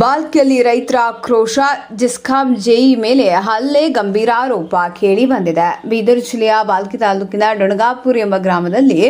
ಬಾಲ್ಕಿಯಲ್ಲಿ ರೈತರ ಆಕ್ರೋಶ, ಜಿಸ್ಕಾಂ ಜೆಇ ಮೇಲೆ ಹಲ್ಲೆ, ಗಂಭೀರ ಆರೋಪ ಕೇಳಿ ಬಂದಿದೆ. ಬೀದರ್ ಜಿಲ್ಲೆಯ ಬಾಲ್ಕಿ ತಾಲೂಕಿನ ಡೊಣಗಾಪುರ್ ಎಂಬ ಗ್ರಾಮದಲ್ಲಿ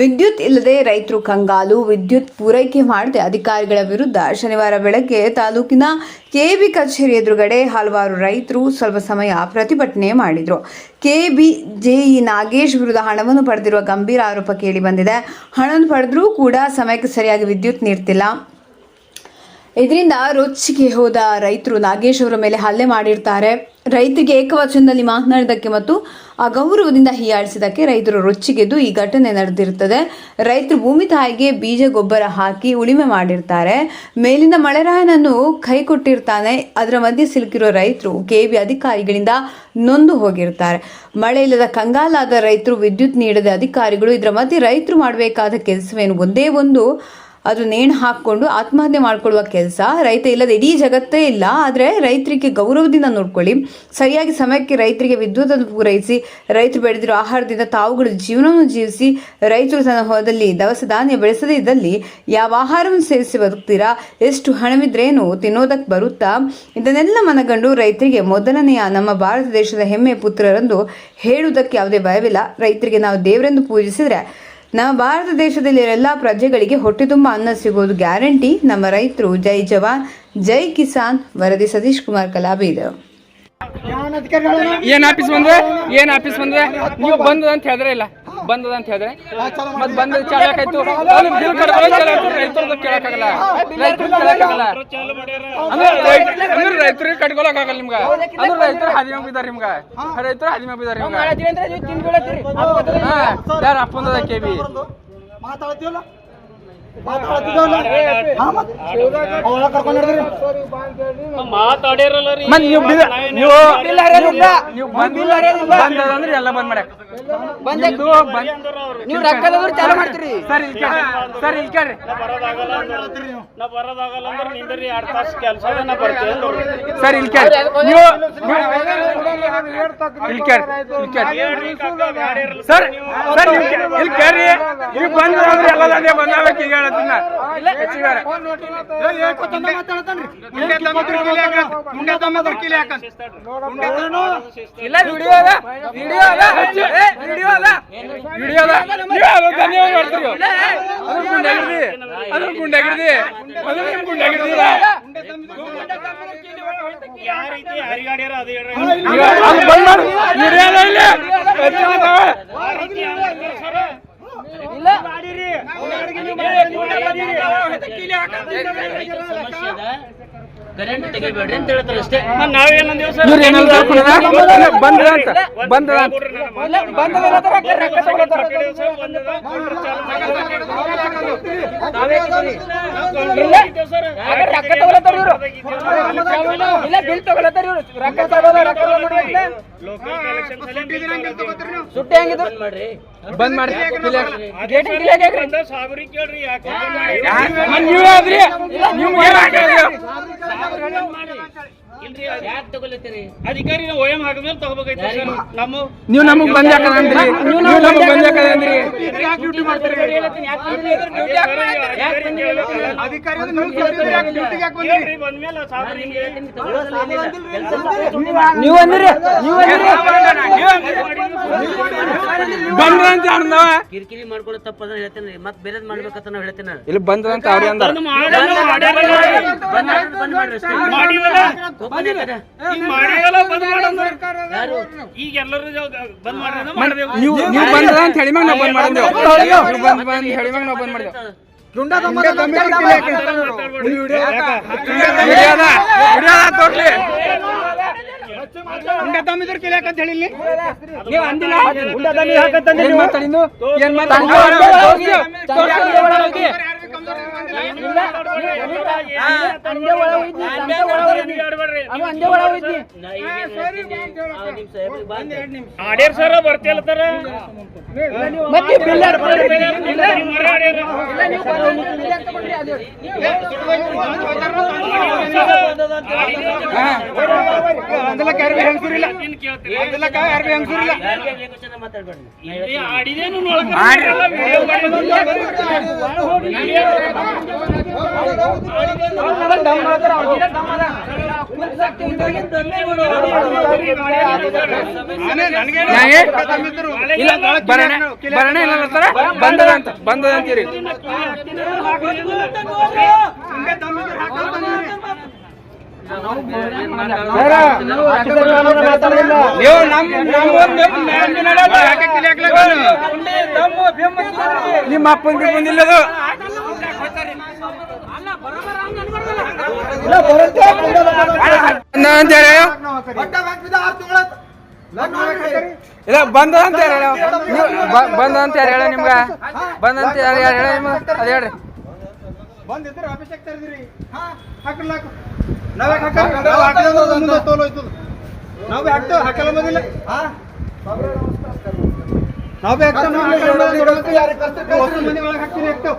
ವಿದ್ಯುತ್ ಇಲ್ಲದೆ ರೈತರು ಕಂಗಾಲು, ವಿದ್ಯುತ್ ಪೂರೈಕೆ ಮಾಡದೆ ಅಧಿಕಾರಿಗಳ ವಿರುದ್ಧ ಶನಿವಾರ ಬೆಳಗ್ಗೆ ತಾಲೂಕಿನ ಕೆಬಿ ಕಚೇರಿ ಎದುರುಗಡೆ ಹಲವಾರು ರೈತರು ಸ್ವಲ್ಪ ಸಮಯ ಪ್ರತಿಭಟನೆ ಮಾಡಿದರು. ಕೆಬಿ ಜೆಇ ನಾಗೇಶ್ ವಿರುದ್ಧ ಹಣವನ್ನು ಪಡೆದಿರುವ ಗಂಭೀರ ಆರೋಪ ಕೇಳಿ ಬಂದಿದೆ. ಹಣವನ್ನು ಪಡೆದರೂ ಕೂಡ ಸಮಯಕ್ಕೆ ಸರಿಯಾಗಿ ವಿದ್ಯುತ್ ನೀಡ್ತಿಲ್ಲ. ಇದರಿಂದ ರೊಚ್ಚಿಗೆ ಹೋದ ರೈತರು ನಾಗೇಶ್ ಅವರ ಮೇಲೆ ಹಲ್ಲೆ ಮಾಡಿರ್ತಾರೆ. ರೈತರಿಗೆ ಏಕವಚನದಲ್ಲಿ ಮಾತನಾಡಿದಕ್ಕೆ ಮತ್ತು ಅಗೌರವದಿಂದ ಹೀಯಾಳಿಸಿದ್ದಕ್ಕೆ ರೈತರು ರೊಚ್ಚಿಗೆದ್ದು ಈ ಘಟನೆ ನಡೆದಿರುತ್ತದೆ. ರೈತರು ಭೂಮಿ ತಾಯಿಗೆ ಬೀಜ, ಗೊಬ್ಬರ ಹಾಕಿ ಉಳಿಮೆ ಮಾಡಿರ್ತಾರೆ. ಮೇಲಿನ ಮಳೆರಾಯನನ್ನು ಕೈ ಕೊಟ್ಟಿರ್ತಾನೆ. ಅದರ ಮಧ್ಯೆ ಸಿಲುಕಿರೋ ರೈತರು ಕೆಬಿ ಅಧಿಕಾರಿಗಳಿಂದ ನೊಂದು ಹೋಗಿರ್ತಾರೆ. ಮಳೆ ಇಲ್ಲದ ಕಂಗಾಲಾದ ರೈತರು ವಿದ್ಯುತ್ ನೀಡದ ಅಧಿಕಾರಿಗಳು ಇದರ ಮಧ್ಯೆ ರೈತರು ಮಾಡಬೇಕಾದ ಕೆಲಸವೇನು? ಒಂದೇ ಒಂದು ಅದು ನೇಣು ಹಾಕ್ಕೊಂಡು ಆತ್ಮಹತ್ಯೆ ಮಾಡ್ಕೊಳ್ಳುವ ಕೆಲಸ, ರೈತ ಇಲ್ಲದ ಇಡೀ ಜಗತ್ತೇ ಇಲ್ಲ, ಆದರೆ ರೈತರಿಗೆ ಗೌರವದಿಂದ ನೋಡ್ಕೊಳ್ಳಿ, ಸರಿಯಾಗಿ ಸಮಯಕ್ಕೆ ರೈತರಿಗೆ ವಿದ್ಯುತ್ ಅನ್ನು ಪೂರೈಸಿ, ರೈತರು ಬೆಳೆದಿರೋ ಆಹಾರದಿಂದ ತಾವುಗಳು ಜೀವನವನ್ನು ಜೀವಿಸಿ, ರೈತರು ತನ್ನ ಹೊಲದಲ್ಲಿ ದವಸ ಧಾನ್ಯ ಬೆಳೆಸದೇ ಇದ್ದಲ್ಲಿ ಯಾವ ಆಹಾರವನ್ನು ಸೇರಿಸಿ ಬದುಕ್ತೀರಾ, ಎಷ್ಟು ಹಣವಿದ್ರೇನು ತಿನ್ನೋದಕ್ಕೆ ಬರುತ್ತಾ? ಇದನ್ನೆಲ್ಲ ಮನಗಂಡು ರೈತರಿಗೆ ಮೊದಲನೆಯ ನಮ್ಮ ಭಾರತ ದೇಶದ ಹೆಮ್ಮೆ ಪುತ್ರರಂದು ಹೇಳುವುದಕ್ಕೆ ಯಾವುದೇ ಭಯವಿಲ್ಲ. ರೈತರಿಗೆ ನಾವು ದೇವರೆಂದು ಪೂಜಿಸಿದರೆ ನಮ್ಮ ಭಾರತ ದೇಶದಲ್ಲಿ ಎಲ್ಲ ಪ್ರಜೆಗಳಿಗೆ ಹೊಟ್ಟೆ ತುಂಬ ಅನ್ನ ಸಿಗೋದು ಗ್ಯಾರಂಟಿ ನಮ್ಮ ರೈತರು. ಜೈ ಜವಾನ್, ಜೈ ಕಿಸಾನ್, ವರದಿ ಸತೀಶ್ ಕುಮಾರ್ ಕಲಾಬಿ ಯಾವನ್ ಅಧಿಕಾರಿಗಳನ್ನ ಏನ್ ಆಫೀಸ್ ಬಂದ್ರೆ ಏನ್ ಆಫೀಸ್ ಬಂದ್ರೆ ನೀವು ಬಂದ್ರೆ ಅಂತ ಹೇಳಿದ್ರೆ ಇಲ್ಲ. ಬಂದದ ಅಂತ ಹೇಳಿದ್ರೆ ಮತ್ತೆ ಬಂದ ಚಾಲಕಾಯ್ತು ರೈತರದ್ದು ಕೇಳಕ್ಕಾಗಲ್ಲ. ರೈತರು ಕೇಳಕ್ಕಾಗಲ್ಲ. ಅಂದ್ರೆ ರೈತರಿಗೆ ಕಟ್ಕೊಳಕ್ ಆಗಲ್ಲ ನಿಮ್ಗ ಅಂದ್ರೆ ರೈತರು ಹದಿಮ ಬಿದ್ದಾರೆ ನಿಮ್ಗ. ರೈತರು ಹದಿಮ ಬಿದ್ದಾರೆ ನಿಮ್ಗ. ಹಾ ಯಾರ ಅಪ್ಪಂದದ ಕೆ ಬಿ? ಮಾತಾಡ್ತೀವಲ್ಲ? ಮಾತಾಡಿರಲ್ಲ ರೀ. ಮತ್ ನೀವು ಬಿಲ್ ನೀವು ನೀವು ಬಂದ್ ಬಂದದ ಅಂದ್ರೆ ಎಲ್ಲ ಬಂದ್ ಮಾಡಕ್ ನಿಮ್ದು ಬಂದ್ ನೀವು ರೊಕ್ಕದವ್ರು ಚಾಲು ಮಾಡ್ತೀರಿ. ಸರ್ ಇಲ್ಲಿ ಕೇಳ್ರಿ. ಸರ್ ಇಲ್ಲಿ ಕೇಳ್ರಿ. ಬರೋದಾಗಲ್ಲ ಅಂದ್ರೆ ನಾ ಬರೋದಾಗಲ್ಲ ಅಂದ್ರೆ ನಿಂದ್ರಿ ಎರಡ್ ತಾಸು ಕೆಲಸ ನಾ ಬರ್ತೀನಿ ಸರ್ ಇಲ್ಲಿ ಕೇಳಿ ನೀವು ಇಲ್ಲಿ ಕೇಳಿ ಇಲ್ಲಿ ಕೇಳಿ ಸರ್ ಸರ್ ನೀವು ಇಲ್ಲಿ ಕೇಳ್ರಿ. ನೀವು ಬಂದ್ರೆ ಅಂದ್ರೆ ಎಲ್ಲ ಬಂದಾಗಕ್ಕೆ ಈಗ. ಹೇಳತ್ತೀನಿ. ಇಲ್ಲ ವಿಡಿಯೋ ಅದ ವಿಡಿಯೋ ಅದ ವಿಡಿಯೋ ಅದ ವಿಡಿಯೋ ಅದ ಧನ್ಯವಾದ ಮಾಡ್ತೀರಿ ಅದ್ರ ಗುಂಡಾಗಿರ್ದಿ ಅದ್ರ ಹರಿಗಾಡ್ಯಾರ ಅದು ಬಂದ್ ಮಾಡು ವಿಡಿಯೋ ಅದ ಇಲ್ಲಿ ಹೆಚ್ಚು ಮಾತಾವ. ಆ ರೀತಿ ಹೆಂಗ್ ಮಾಡ್ತೀರಿ ಸರ್? ಕರೆಂಟ್ ತೆಗಿಬೇಡ್ರಿ ಅಂತ ಹೇಳ್ತಾರೆ ಅಷ್ಟೇ ನಾವೇನಂದೇವ್ ಸರ್ ಇವ್ರು ಹೇಳ್ಕೊಡೋಣ? ಇಲ್ಲ, ಬಂದದ ಅಂತ ಬಂದ್ರ ಅಂತ. ರೊಕ್ಕ ತಗೊಳತ್ತಾರ ಇವ್ರು ಇಲ್ಲ ಬಿಲ್ ತಗೊಳತ್ತಾರ ಇವ್ರು ರೊಕ್ಕ ತಗೊಳ್ಳೋ ರೊಕ್ಕ ಸುಟ್ಟಿ ಹೆಂಗಿದ್ರು? ಮಾಡ್ರಿ. ಬಂದ್ ಮಾಡ್ರಿ. ನೀವು ಆದ್ರಿ. ಅಧಿಕಾರಿ ನಾವು ಓಎಂ ಹಾಕಿದ್ಮೇಲೆ ತಗೋಬೇಕೈತೆ ಸರ್ ನಮ್ಮ ನೀವು ನಮಗ್ ಬಂದ್ ಯಾಕಂದ್ರಿ ನೀವು ನಮಗ್ ಬಂದ್ ನೀವು ಅಂದ್ರಿ ನೀವು ಅಂದಿರಿ ಬಂದ್ರ ಅಂತ ಅಂದವ ಕಿರಿಕಿರಿ ಮಾಡ್ಕೊಳ್ಳೋ ತಪ್ಪದ ಹೇಳ್ತೇನೆ ಮತ್ ಬೇರೆದ್ ಮಾಡ್ಬೇಕಂತ ನಾವ್ ಹೇಳ್ತೇನೆ ಇಲ್ಲಿ ಬಂದ್ರ ಅಂತ ಅವ್ರಿ ಅಂದ್ರೆ. ಬಂದ್ ಮಾಡ್ರಿ, ಈಗ ಬಂದ್ ಮಾಡಂದ್ರ. ಎಲ್ಲರೂ ಬಂದ್ ಮಾಡ್ದೇವು. ನೀವು ನೀವು ಬಂದ್ರ ಅಂತ ಹೇಳಿ ಮ್ಯಾಗ ನಾವ್ ಬಂದ್ ಮಾಡಿದೆವು. ನೀವು ಬಂದ್ ಬಂದ್ ಹೇಳಿ ಮ್ಯಾಗ ನಾವ್ ಬಂದ್ ಮಾಡಿದೆವು. ಗುಂಡ ತಮ್ಮ ತಮ್ಮ ಮಾತಾಡ್ಬೇಡ್ರಿ. ವಿಡಿಯೋ ಅದ ವಿಡಿಯೋ ಅದ ತೋರ್ಲಿ. ನೀವು ಅಂದಿಲ್ಲ? ಏನ್ ಮಾತಾಡಿದ್ದು? ಏನ್ ಮಾತಾಡಿದ್ದು? ಆಡ್ಯಾರ ಸರ ಬರ್ತಿಲ್ಲತ್ತಾರ ಮತ್ತೆ ಬಿಲ್ ಯಾರು ಕೊಡ್ರಿ? ಇಲ್ಲ, ನೀವು ಮರ ನೀವು ಬಂದು ಬಿಲ್ ಯಾಕ್ ತಗೊಂಡ್ರಿ? ಅದು ಹಾ ಮೊದಲಕ್ಕೆ ಯಾರಿಗೂ ಹೆಂಗಸೂರಿಲ್ಲ. ಮೊದಲಕ್ಕೆ ಯಾರಿಗೂ ಹೆಂಗಸೂರಿಲ್ಲ ಆಡಿದೇನು ನೋಡ್ಕೊಂಡು ಬಂದದ ಅಂತ ಬಂದದ ಅಂತೀರಿ ನೀವು ನಿಮ್ಮ ಅಪ್ಪಂಗೆ ಬಂದಿಲ್ಲ ಬಂದ ಅಂತ ಹೇಳಿ ಇಲ್ಲ ಬಂದ ಅಂತ ಹೇಳಿ. ಬಂದ ಅಂತ ಯಾರು ಹೇಳ ನಿಮ್ಗ? ಬಂದ ಅಂತ ಯಾರು ಯಾರು ಹೇಳ ನಿಮ್ಗ? ಅದ್ ಹೇಳ್ರಿ. ಬಂದಿದ್ರೆ ಅಭಿಷೇಕ್ ತರದಿರಿ. ಹಾಕಲ್ಲ ಹಾಕು ನಾವೇ ಹಾಕಲ್ಲ ನಾವು ಹಾಕ್ತೇವೆ ಹಾಕಲ್ಲ ಬಂದಿಲ್ಲ ಹಾಕ್ತೇವೆ ನಾವು ಹಾಕಲ್ಲ ಮನೆ ಒಳಗೆ ಹಾಕ್ತೀನಿ ಹಾಕ್ತೇವೆ.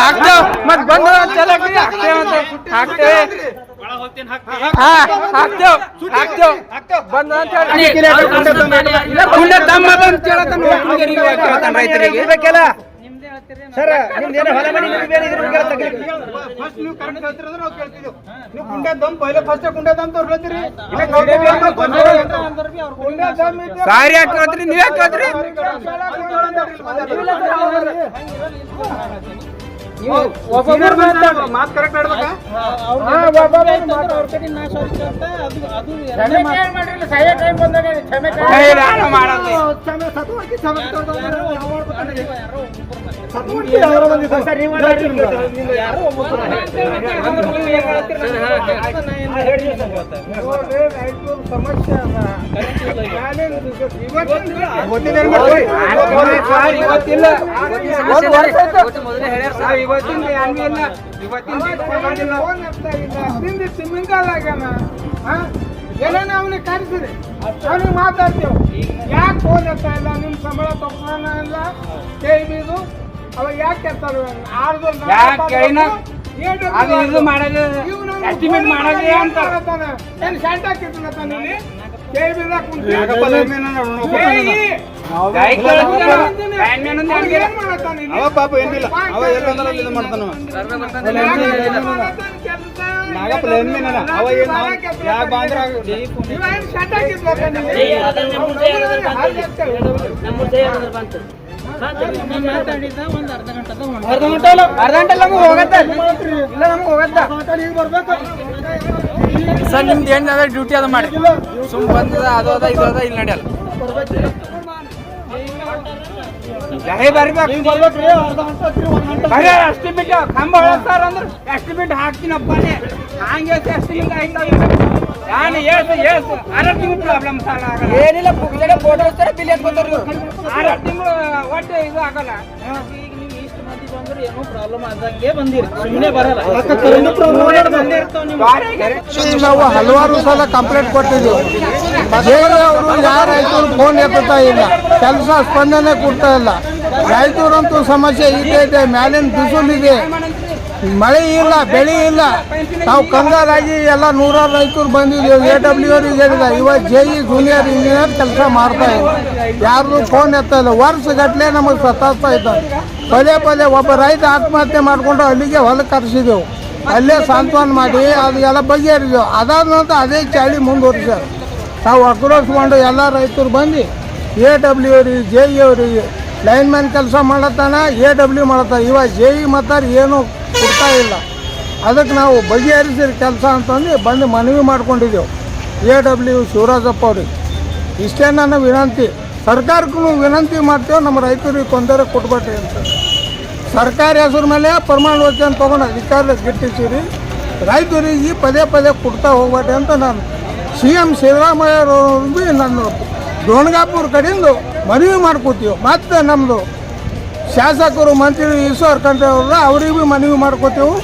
ಹಾಕ್ತೇವ್ ಮತ್ ಬಂದ ಅಂತ ಹೇಳಿ ಹಾಕ್ತೀವಿ, ಹಾಕ್ತೇವ್ ಅಂತ ಹಾಕ್ತೇವೆ ಒಳಗ್ ಹೋಗ್ತೀನಿ ಹಾಕ್ತೀನಿ. ಹಾ ಹಾಕ್ತೇವ್ ಹಾಕ್ತೇವ್ ಬಂದ ಅಂತ ಹೇಳಿ ಇಲ್ಲ ಪುಣ್ಯ ತಮ್ಮ ಅಂತ ಹೇಳತ್ತಾನ ಒಬ್ಬರಿಗೆ ಕೇಳ್ತಾನ ರೈತರಿಗೆ ಸರ್ ನಿಮ್ದೇನು ಹೊಲ ಮನೆ ಬೇರೆ ಇದ್ರ ಫಸ್ಟ್ ನೀವು ಕರೆಕ್ಟ್ ಹೇಳ್ತಿರೋದ್ರೆ ನಾವು ಕೇಳ್ತಿದ್ದೆವು. ನೀವು ಕುಂಡೆ ದಮ್ ಪೈಲೆ ಫಸ್ಟ್ ಕುಂಡೆ ದಮ್ ತೋರ್ ಹೇಳ್ತೀರಿ? ಕುಂಡೆ ದಮ್ ಸಾರಿ ಯಾಕೆ ನೀವು ಯಾಕೆ ಮಾತು ಕರೆಕ್ಟ್ ಆಡ್ಬೇಕಾ? ಸತ್ವಾಗಿ ಯಾರೋ ಸಮಸ್ಯೆ. ಇವತ್ತಿನ- ಇವತ್ತಿನ ತಿಮ್ಮಿಂಗಾಲ ಆಗ್ಯಾನ. ಏನೇನು ಅವನಿಗೆ ಕರೆಸಿರಿ ಅವನಿಗೆ ಮಾತಾಡ್ತೀವಿ ಯಾಕೆ ಫೋನ್ ಎತ್ತಾ ಇಲ್ಲ ನಿಮ್ಮ ಸಂಬಳ ತಗೊಳ್ಳೋಣ ಇಲ್ಲ ಕೈ ಅವಾಗ ಯಾಕೆ ಎತ್ತಾರೆ ಆರ್ದು? ಅದು ಇದು ಮಾಡೋದು ಮಾಡೋದು ಅಂತ. ಏನು ಶಾಂಟ್? ಅವ ಪಾಪ ಏನಿಲ್ಲ ಅವ ಎಲ್ಲಂದ್ರೆ ಇದು ಮಾಡ್ತಾನ ಅವ. ನಾಗಪ್ಪ ಏನ್ ಯಾಕೆ ಬಾಂದ್ರ ನಮ್ಮ ಮುಂದೆ ಗಂಟೆ ಅರ್ಧ ಗಂಟೆ ನಮ್ಗೆ ಹೋಗತ್ತ ಇಲ್ಲ ನಮ್ಗೆ ಹೋಗತ್ತ ಸರ್, ನಿಮ್ದು ಏನಾದ್ರೆ ಡ್ಯೂಟಿ ಅದ ಮಾಡಿ. ಸುಮ್ ಬಂದದ, ಅದು ಅದ, ಇದು ಅದ, ಇಲ್ಲಿ ನಡೆಯಲ್ಲ. ಬರ್ಬೇಕು ಬರೀ ಕಂಬ ಅಂದ್ರೆ ಹಾಕ್ತೀನಪ್ಪನೇ ಹಂಗೆ ನಾನು ಏಸು ಏಸು ಆರು ತಿಂಗಳು ಪ್ರಾಬ್ಲಮ್ ಸಾಲ ಆಗಲ್ಲ. ಏನಿಲ್ಲ ಪುಕ್ಸಡೆ ಫೋಟೋ ಸರ ಬಿಲ್ ಎತ್ಕೊತಾರ ಆರು ತಿಂಗಳು ಒಟ್ಟು ಇದು ಆಗಲ್ಲ. ನಾವು ಹಲವಾರು ಸಲ ಕಂಪ್ಲೇಂಟ್ ಕೊಟ್ಟಿದ್ದೀವಿ ಬೇರೆ ಅವರು ಯಾರು ಫೋನ್ ಎತ್ತುತ್ತಾ ಇಲ್ಲ. ಕೆಲಸ ಸ್ಪಂದನೆ ಕೊಡ್ತಾ ಇಲ್ಲ. ರೈತರಂತೂ ಸಮಸ್ಯೆ ಇದೆ ಇದೆ. ಮ್ಯಾಲಿನ ಬಿಸಿಲಿದೆ. ಮಳೆ ಇಲ್ಲ, ಬೆಳೆ ಇಲ್ಲ. ನಾವು ಕಂಗಾಲಾಗಿ ಎಲ್ಲ ನೂರಾರು ರೈತರು ಬಂದಿದ್ದೀವಿ. ಎ ಡಬ್ಲ್ಯೂ ಅವ್ರಿಗೆ ಹೇಳಿದ, ಇವಾಗ ಜೆ ಇ ಜೂನಿಯರ್ ಇಂಜಿನಿಯರ್ ಕೆಲಸ ಮಾಡ್ತಾ ಇಲ್ಲ ಯಾರ್ದು ಫೋನ್ ಎತ್ತ ಇಲ್ಲ. ವರ್ಷಗಟ್ಟಲೆ ನಮಗೆ ಸತಾಸ್ತಾ ಇದ್ದಾರೆ. ಪದೇ ಪದೇ ಒಬ್ಬ ರೈತ ಆತ್ಮಹತ್ಯೆ ಮಾಡಿಕೊಂಡು ಅಲ್ಲಿಗೆ ಹೊಲಕ್ಕೆ ಕರೆಸಿದೆವು ಅಲ್ಲೇ ಸಾಂತ್ವನ ಮಾಡಿ, ಅದು ಎಲ್ಲ ಬಗೆಹರಿದೆವು. ಅದಾದ ನಂತರ ಅದೇ ಚಾಳಿ ಮುಂದುವರಿಸ್ಯಾರ. ನಾವು ಆಕ್ರೋಶಗೊಂಡು ಎಲ್ಲ ರೈತರು ಬಂದು ಎ ಡಬ್ಲ್ಯೂ ಅವರಿಗೆ ಜೆ ಇ ಅವ್ರಿಗೆ ಲೈನ್ಮ್ಯಾನ್ ಕೆಲಸ ಮಾಡತ್ತಾನ ಎ ಡಬ್ಲ್ಯೂ ಮಾಡತ್ತಾನ. ಇವಾಗ ಜೆ ಇ ಮತ್ತು ಏನು ಕೊಡ್ತಾ ಇಲ್ಲ. ಅದಕ್ಕೆ ನಾವು ಬಗೆಹರಿಸಿರಿ ಕೆಲಸ ಅಂತಂದು ಬಂದು ಮನವಿ ಮಾಡ್ಕೊಂಡಿದ್ದೆವು. ಎ ಡಬ್ಲ್ಯೂ ಶಿವರಾಜಪ್ಪ ಅವ್ರಿಗೆ. ಇಷ್ಟೇ ನನ್ನ ವಿನಂತಿ. ಸರ್ಕಾರಕ್ಕೂ ವಿನಂತಿ ಮಾಡ್ತೇವೆ, ನಮ್ಮ ರೈತರಿಗೆ ತೊಂದರೆ ಕೊಟ್ಬೇಡ್ರಿ ಅಂತ. ಸರ್ಕಾರಿ ಹೆಸರು ಮೇಲೆ ಪ್ರಮಾಣ ವಚನ ತೊಗೊಂಡು ಅಧಿಕಾರ ಗಿಟ್ಟಿಸಿರಿ. ರೈತರಿಗೆ ಪದೇ ಪದೇ ಕೊಡ್ತಾ ಹೋಗ್ಬೇಡ್ರಿ ಅಂತ ನಾನು ಸಿ ಎಂ ಸಿದ್ದರಾಮಯ್ಯವ್ರಿಗೆ ನನ್ನ ದೋಣಗಾಪುರ ಕಡೆಯಿಂದ ಮನವಿ ಮಾಡ್ಕೋತೀವಿ ಮತ್ತು ನಮ್ಮದು ಶಾಸಕರು, ಮಂತ್ರಿ ಈಶ್ವರ್ ಅವ್ರ ಅವ್ರಿಗೆ ಭೀ ಮನವಿ ಮಾಡ್ಕೋತೀವಿ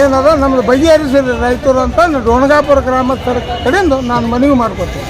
ಏನದ, ನಮ್ದು ಬಗೆಹರಿಸಿದ್ರೆ ರೈತರು ಅಂತ ಡೋಣಗಾಪುರ ಗ್ರಾಮಸ್ಥರ ಕಡೆಯಿಂದ ನಾನು ಮನವಿ ಮಾಡ್ಕೋತೀವಿ